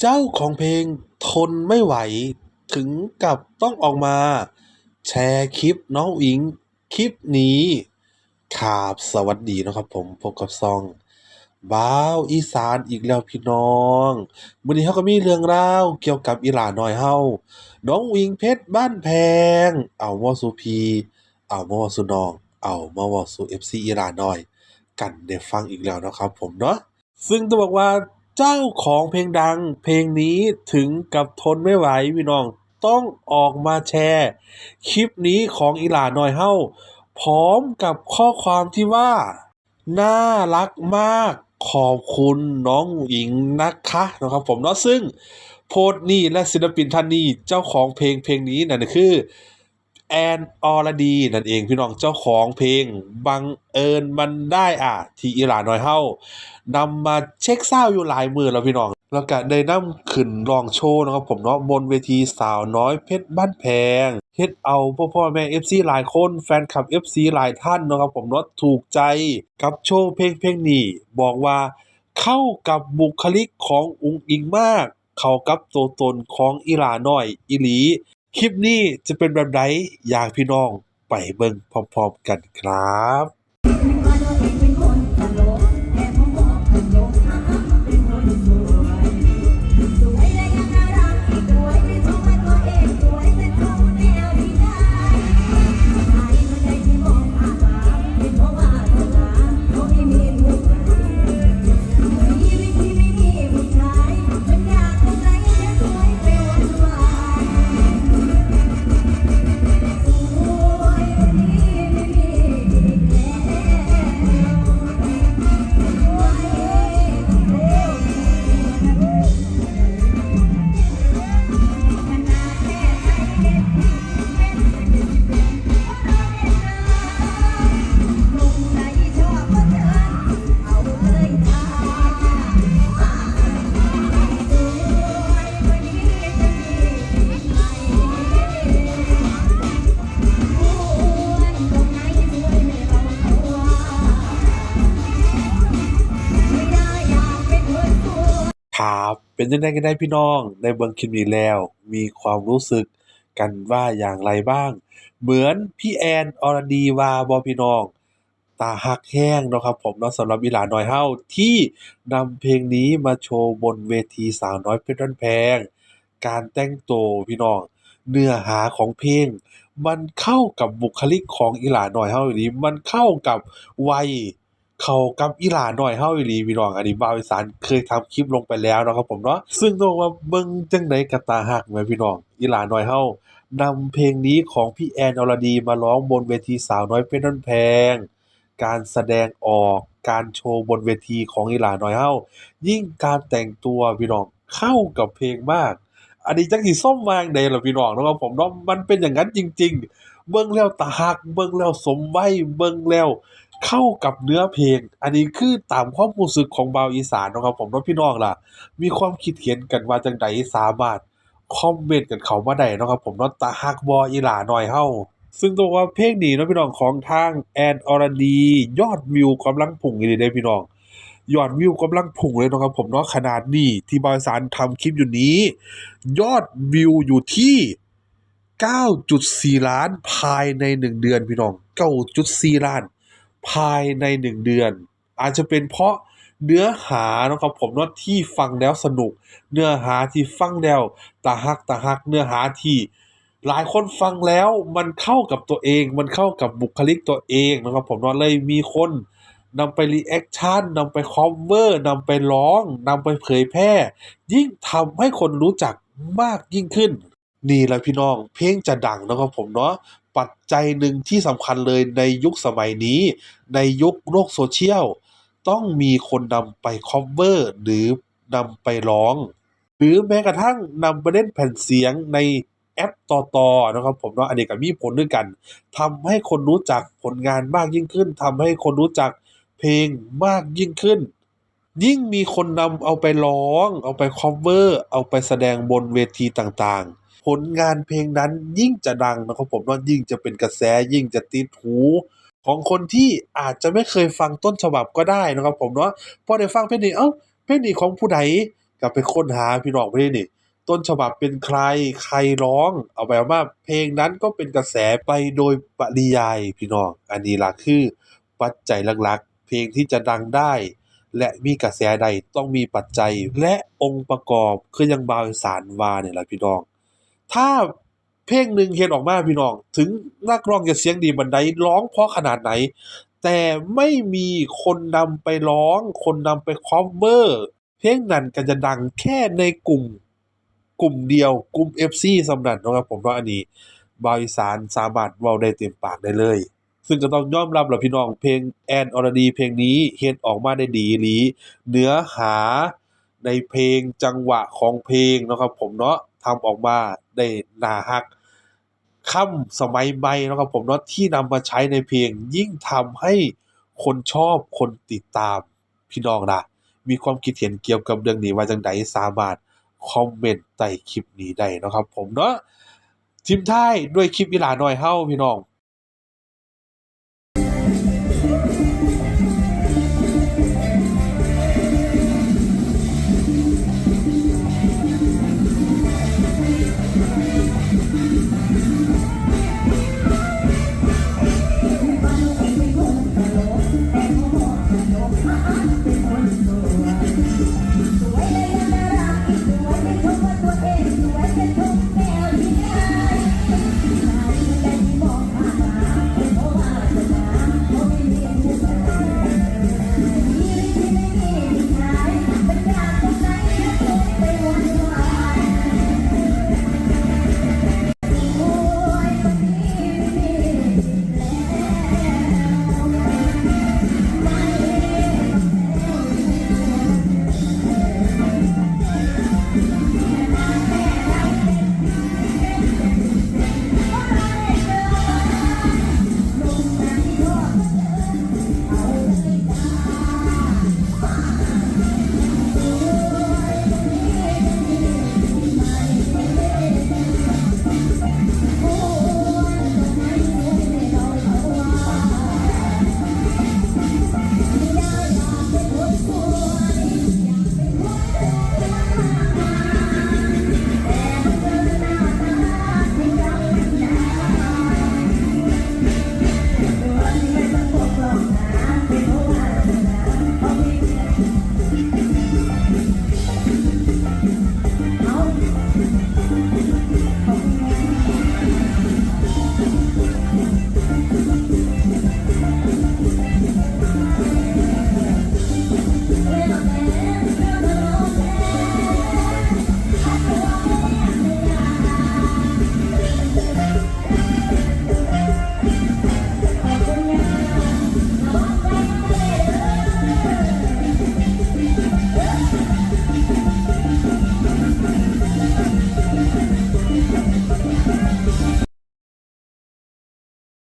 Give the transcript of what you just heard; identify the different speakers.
Speaker 1: เจ้าของเพลงทนไม่ไหว ถึงกับต้องออกมา แชร์คลิปน้องอิงคลิปนี้ครับสวัสดีนะครับผมพบกับซองบ้าวอีสานอีกแล้วพี่น้องมื้อนี้เราก็มีเรื่องราวเกี่ยวกับอีหลาน้อยเฮาน้องอิงเพชรบ้านแพง เอามาสู่พี่เอามาว้าสู่น้อง เอามาเว้าสู่ FC อีหลาน้อย กันได้ฟังอีกแล้วนะครับผมเนาะซึ่งต้องบอกว่า เจ้าของเพลงดัง เพลงนี้ถึงกับทนไม่ไหวพี่น้อง ต้องออกมาแชร์ คลิปนี้ของอีหลาน้อยเฮาพร้อมกับข้อความที่ว่า น่ารักมากขอบคุณน้องอุ๋งอิงนะคะนะครับผมเนาะซึ่งโพสต์นี้และศิลปินท่านนี้เจ้าของเพลงเพลงนี้นั่นคือ แอนอรดีนั่นเองพี่น้องเจ้าของเพลง บังเอิญมันได้อะ ที่อีหลาน้อยเฮานำมาเช็คเศร้าอยู่หลายมือแล้วพี่น้อง แล้วก็ได้นำขึ้นรองโชว์นะครับผมเนาะบนเวทีสาวน้อยเพชรบ้านแพงเฮ็ดเอาพ่อพ่อแม่ FC หลายคนแฟนคลับ FC หลายท่านนะครับผมเนาะถูกใจกับโชว์เพลงเพลงนี้บอกว่าเข้ากับบุคลิกของอุ๋งอิงมาก เข้ากับตัวตนของอีหลาน้อยอีหลี คลิปนี้จะเป็นแบบไหนอยากพี่น้องไปเบิ่งพร้อมๆกันครับ เป็นจั่งใดกันได้พี่น้อง ได้เบิ่งคลิปนี้แล้ว มีความรู้สึกกันว่าอย่างไรบ้าง เหมือนพี่แอนอรดีว่าบ่พี่น้อง ตาฮักแรงเนาะครับผมเนาะสำหรับอีหลาน้อยเฮาที่นำเพลงนี้มาโชว์บนเวทีสาวน้อยเพชรนแพง การแต่งตัวพี่น้องเนื้อหาของเพลง มันเข้ากับบุคลิกของอีหลาน้อยเฮาอีหลีมันเข้ากับวัย เขากับอีหลาน้อยเฮาอีหลีพี่น้องอันนี้บ่าวอีสานเคยทำคลิปลงไปแล้วเนาะครับผมเนาะซึ่งต้องว่าเบิ่งจังใดก็ตาฮักแหมพี่น้องอีหลาน้อยเฮานำเพลงนี้ของพี่แอนอรดีมาร้องบนเวทีสาวน้อยเพชรบ้นแพง การแสดงออกการโชว์บนเวทีของอีหลาน้อยเฮายิ่งการแต่งตัวพี่น้องเข้ากับเพลงมาก อันนี้จักสิส้มวางใดล่ะพี่น้องเนาะครับผมเนาะมันเป็นอย่างนั้นจริง ๆ เบิ่งแล้วตาฮัก เบิ่งแล้วสมวัยเบิ่งแล้ว เข้ากับเนื้อเพลง อันนี้คือตามความรู้สึกของบาวอีสานนะครับผมเนาะพี่น้องล่ะ มีความคิดเห็นกันว่าจังใดสามารถคอมเมนต์กันเข้ามาได้นะครับผมเนาะตาฮักบ่อีหลาหน้อยเฮาซึ่งต้องกว่าเพลงนี้เนาะพี่น้องของทางแอนอรดียอดวิวกำลังพุ่งอีหลีเด้พี่น้องยอดวิวกำลังพุ่งเลยนะครับผมเนาะขนาดนี้ที่บ่าวอีสานทำคลิปอยู่นี้ ยอดวิวอยู่ที่ 9.4 ล้านภายใน 1 เดือนพี่น้อง 9.4 ล้าน ภายใน 1 เดือน อาจจะเป็นเพราะเนื้อหานะครับผมเนาะที่ฟังแล้วสนุก เนื้อหาที่ฟังแล้วตาฮักตาฮัก เนื้อหาที่หลายคนฟังแล้วมันเข้ากับตัวเอง มันเข้ากับบุคลิกตัวเองนะครับผมเนาะเลยมีคนนำไปรีแอคชั่นนำไปคอฟเวอร์นำไปร้องนำไปเผยแพร่ ยิ่งทำให้คนรู้จักมากยิ่งขึ้น นี่แหละพี่น้อง เพลงจะดังนะครับผมเนาะ ปัจจัยหนึ่งที่สำคัญเลยในยุคสมัยนี้ ในยุคโลกโซเชียล ต้องมีคนนำไปคอฟเวอร์หรือนำไปร้อง หรือแม้กระทั่งนำไปเล่นแผ่นเสียงในแอปต่อๆนะครับผมเนาะอันนี้ก็มีผลด้วยกันทำให้คนรู้จักผลงานมากยิ่งขึ้นทำให้คนรู้จักเพลงมากยิ่งขึ้น ยิ่งมีคนนำเอาไปร้อง เอาไปคอฟเวอร์ เอาไปแสดงบนเวทีต่าง ผลงานเพลงนั้นยิ่งจะดังนะครับผมเนาะยิ่งจะเป็นกระแสยิ่งจะติดหูของคนที่อาจจะไม่เคยฟังต้นฉบับก็ได้นะครับผมเนาะพอได้ฟังเพลงนี้เอ้าเพลงนี้ของผู้ใดก็ไปค้นหาพี่น้องเพลงนี่ต้นฉบับเป็นใครใครร้อง เอาไปเอามาเพลงนั้นก็เป็นกระแสไปโดยปริยายพี่น้องอันนี้ล่ะคือ ปัจจัยหลักๆ เพลงที่จะดังได้ และมีกระแสใดต้องมีปัจจัยและองค์ประกอบคือยังบาวสานว่าเนี่ยแหละพี่น้อง ถ้าเพลงหนึ่งเฮ็ดออกมาพี่น้อง ถึงนักร้องจะเสียงดีบันไดร้องเพราะขนาดไหน แต่ไม่มีคนนำไปร้อง คนนำไปคัฟเวอร์เพลงนั้นก็จะดังแค่ในกลุ่มกลุ่มเดียวกลุ่ม FC สำนั้นนะครับผมเนาอันนี้บาวอีสานสามารถเว้าได้เต็มปากได้เลย ซึ่งก็ต้องยอมรับแหละพี่น้องเพลงแอนอรดี เพลงนี้เฮ็ดออกมาได้ดีอีหลีเนื้อหาในเพลงจังหวะของเพลงนะครับผมเนาะ ทำออกมาได้น่าฮักคำสมัยใหม่นะครับผมเนาะที่นำมาใช้ในเพลงยิ่งทำให้คนชอบคนติดตามพี่น้องน่ะมีความคิดเห็นเกี่ยวกับเรื่องนี้ว่าจั่งไดสามารถคอมเมนต์ใต้คลิปนี้ได้นะครับผมเนาะทิมท้ายด้วยคลิปอีหลาหน่อยเฮ้าพี่น้อง